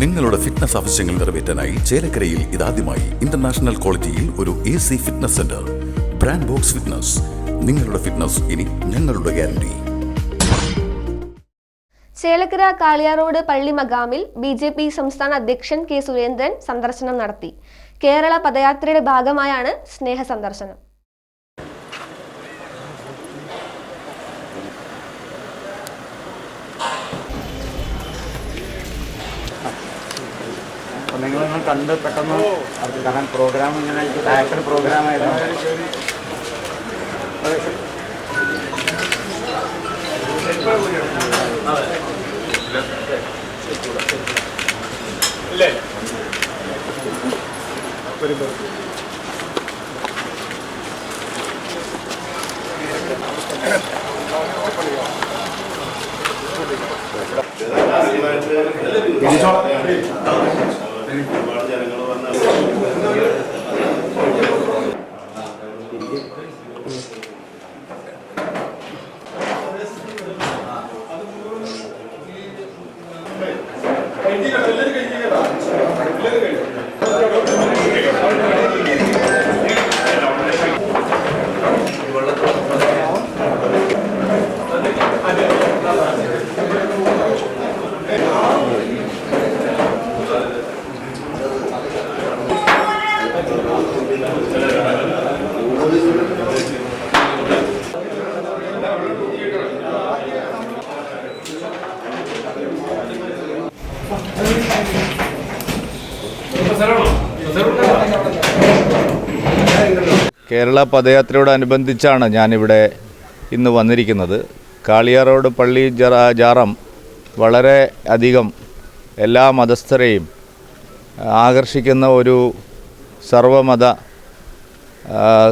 നിങ്ങളുടെ ഫിറ്റ്നസ് ആവശ്യങ്ങൾ നിറവേറ്റാനായി ചേലക്കരയിൽ ഇതാദ്യമായി ഇന്റർനാഷണൽ ക്വാളിറ്റിയിൽ ഒരു A C fitness centre brand box fitness നിങ്ങളുടെ ഫിറ്റ്നസ് ഇനി ഞങ്ങളുടെ ഗ്യാരണ്ടി ചേലക്കര കാളിയാറോഡ് പള്ളി മകാമിൽ ബി ജെ പി സംസ്ഥാന അധ്യക്ഷൻ കെ സുരേന്ദ്രൻ സന്ദർശനം നടത്തി. കേരള പദയാത്രയുടെ ഭാഗമായാണ് സ്നേഹ സന്ദർശനം. അപ്പോൾ നിങ്ങൾ കണ്ട് പെട്ടെന്ന് അത് കാരണം പ്രോഗ്രാം ഇങ്ങനെ ആക്ടർ പ്രോഗ്രാം ആയിരുന്നു കേരള പദയാത്രയോടനുബന്ധിച്ചാണ് ഞാനിവിടെ ഇന്ന് വന്നിരിക്കുന്നത്. കാളിയാറോഡ് പള്ളി ജാറം വളരെ അധികം എല്ലാ മതസ്ഥരെയും ആകർഷിക്കുന്ന ഒരു സർവമത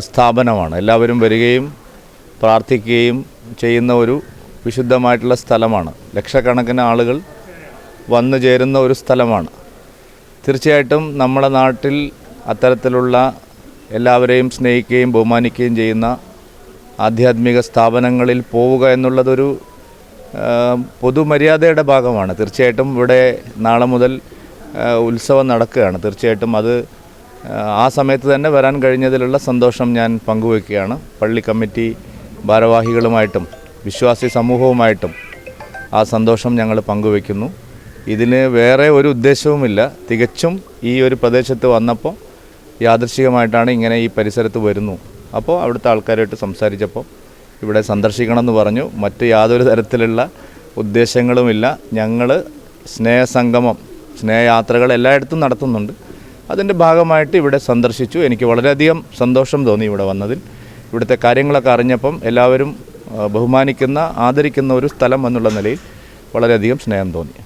സ്ഥാപനമാണ്. എല്ലാവരും വരികയും പ്രാർത്ഥിക്കുകയും ചെയ്യുന്ന ഒരു വിശുദ്ധമായിട്ടുള്ള സ്ഥലമാണ്. ലക്ഷക്കണക്കിന് ആളുകൾ വന്നു ചേരുന്ന ഒരു സ്ഥലമാണ്. തീർച്ചയായിട്ടും നമ്മുടെ നാട്ടിൽ അത്തരത്തിലുള്ള എല്ലാവരെയും സ്നേഹിക്കുകയും ബഹുമാനിക്കുകയും ചെയ്യുന്ന ആധ്യാത്മിക സ്ഥാപനങ്ങളിൽ പോവുക എന്നുള്ളതൊരു പൊതുമര്യാദയുടെ ഭാഗമാണ്. തീർച്ചയായിട്ടും ഇവിടെ നാളെ മുതൽ ഉത്സവം നടക്കുകയാണ്. തീർച്ചയായിട്ടും അത് ആ, സമയത്ത് തന്നെ വരാൻ കഴിഞ്ഞതിലുള്ള സന്തോഷം ഞാൻ പങ്കുവയ്ക്കുകയാണ്. പള്ളി കമ്മിറ്റി ഭാരവാഹികളുമായിട്ടും വിശ്വാസി സമൂഹവുമായിട്ടും ആ സന്തോഷം ഞങ്ങൾ പങ്കുവയ്ക്കുന്നു. ഇതിന് വേറെ ഒരു ഉദ്ദേശവുമില്ല. തികച്ചും ഈ ഒരു പ്രദേശത്ത് വന്നപ്പോൾ യാദൃശികമായിട്ടാണ് ഇങ്ങനെ ഈ പരിസരത്ത് വരുന്നു. അപ്പോൾ അവിടുത്തെ ആൾക്കാരായിട്ട് സംസാരിച്ചപ്പോൾ ഇവിടെ സന്ദർശിക്കണം എന്ന് പറഞ്ഞു. മറ്റ് യാതൊരു തരത്തിലുള്ള ഉദ്ദേശങ്ങളുമില്ല. ഞങ്ങൾ സ്നേഹസംഗമം സ്നേഹയാത്രകൾ എല്ലായിടത്തും നടത്തുന്നുണ്ട്. അതിന്റെ ഭാഗമായിട്ട് ഇവിടെ സന്ദർശിച്ചു. എനിക്ക് വളരെയധികം സന്തോഷം തോന്നി ഇവിടെ വന്നതിൽ. ഇവിടുത്തെ കാര്യങ്ങളൊക്കെ അറിഞ്ഞപ്പം എല്ലാവരും ബഹുമാനിക്കുന്ന ആദരിക്കുന്ന ഒരു സ്ഥലം എന്നുള്ള നിലയിൽ വളരെയധികം സ്നേഹം തോന്നി.